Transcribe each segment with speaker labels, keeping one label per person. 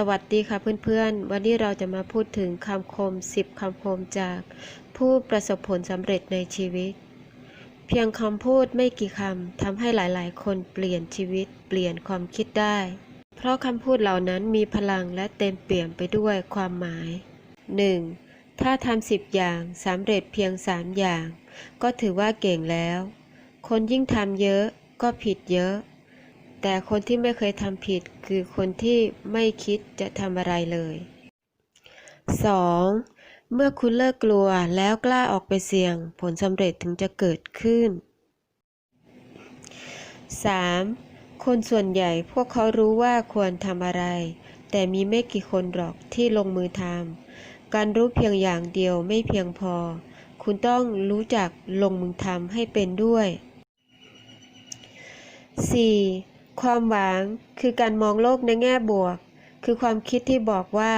Speaker 1: สวัสดีค่ะเพื่อนๆ วันนี้เราจะมาพูดถึงคำคม 10 คำคมจากผู้ประสบผลสำเร็จในชีวิต เพียงคำพูดไม่กี่คำทำให้หลายๆ คนเปลี่ยนชีวิต เปลี่ยนความคิดได้ เพราะคำพูดเหล่านั้นมีพลังและเต็มเปี่ยมไปด้วยความหมาย 1. ถ้าทำสิบอย่างสำเร็จเพียงสามอย่าง ก็ถือว่าเก่งแล้ว คนยิ่งทำเยอะก็ผิดเยอะ แต่คนที่ไม่เคยทำผิดคือคนที่ไม่คิดจะทำอะไรเลย 2. เมื่อคุณเลิกกลัวแล้วกล้าออกไปเสี่ยง ผลสำเร็จถึงจะเกิดขึ้น 3. คนส่วนใหญ่พวกเขารู้ว่าควรทำอะไร แต่มีไม่กี่คนหรอกที่ลงมือทำการรู้เพียงอย่างเดียวไม่เพียงพอ คุณต้องรู้จักลงมือทำให้เป็นด้วย 4. ความหวังคือการมองโลกในแง่บวก คือความคิดที่บอกว่า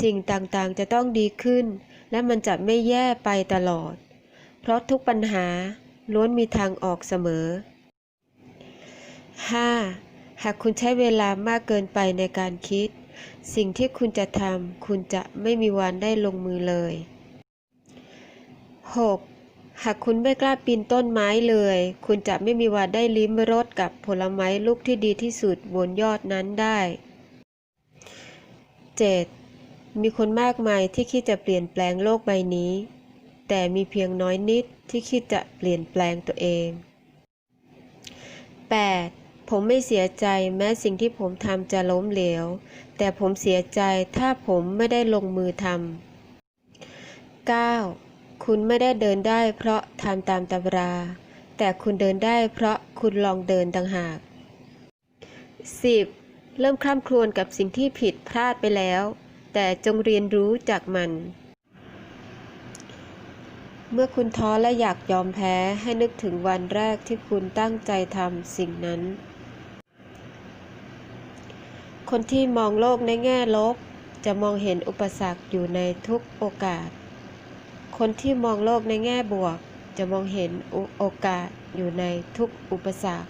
Speaker 1: สิ่งต่างๆจะต้องดีขึ้น และมันจะไม่แย่ไปตลอด เพราะทุกปัญหาล้วนมีทางออกเสมอ 5. หากคุณใช้เวลามากเกินไปในการคิด สิ่งที่คุณจะทำคุณจะไม่มีวันได้ลงมือเลย 6. หากคุณไม่กล้าปีนต้นไม้เลย คุณจะไม่มีวันได้ลิ้มรสกับผลไม้ลูกที่ดีที่สุดบนยอดนั้นได้ 7. มีคนมากมายที่คิดจะเปลี่ยนแปลงโลกใบนี้ แต่มีเพียงน้อยนิดที่คิดจะเปลี่ยนแปลงตัวเอง 8. ผมไม่เสียใจแม้สิ่งที่ผมทำจะล้มเหลว แต่ผมเสียใจถ้าผมไม่ได้ลงมือทำ 9. คุณไม่ได้เดินได้เพราะทำตามตำรา แต่คุณเดินได้เพราะคุณลองเดินต่างหาก 10. เริ่มคร่ำครวญกับสิ่งที่ผิดพลาดไปแล้ว แต่จงเรียนรู้จากมัน เมื่อคุณท้อและอยากยอมแพ้ให้นึกถึงวันแรกที่คุณตั้งใจทำสิ่งนั้น คนที่มองโลกในแง่ลบจะมองเห็นอุปสรรคอยู่ในทุกโอกาส คนที่มองโลกในแง่บวก จะมองเห็นโอกาสอยู่ในทุกอุปสรรค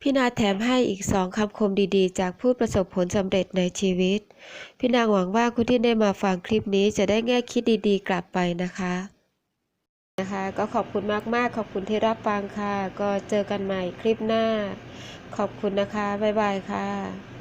Speaker 1: พี่นาแถมให้อีกสองคำคมดีๆ จากผู้ประสบผลสำเร็จในชีวิต พี่นางหวังว่าคุณที่ได้มาฟังคลิปนี้จะได้แง่คิดดีๆ กลับไปนะคะนะคะก็ขอบคุณมากๆ ขอบคุณที่รับฟังค่ะ ก็เจอกันใหม่คลิปหน้า ขอบคุณนะคะ บ๊ายบายค่ะ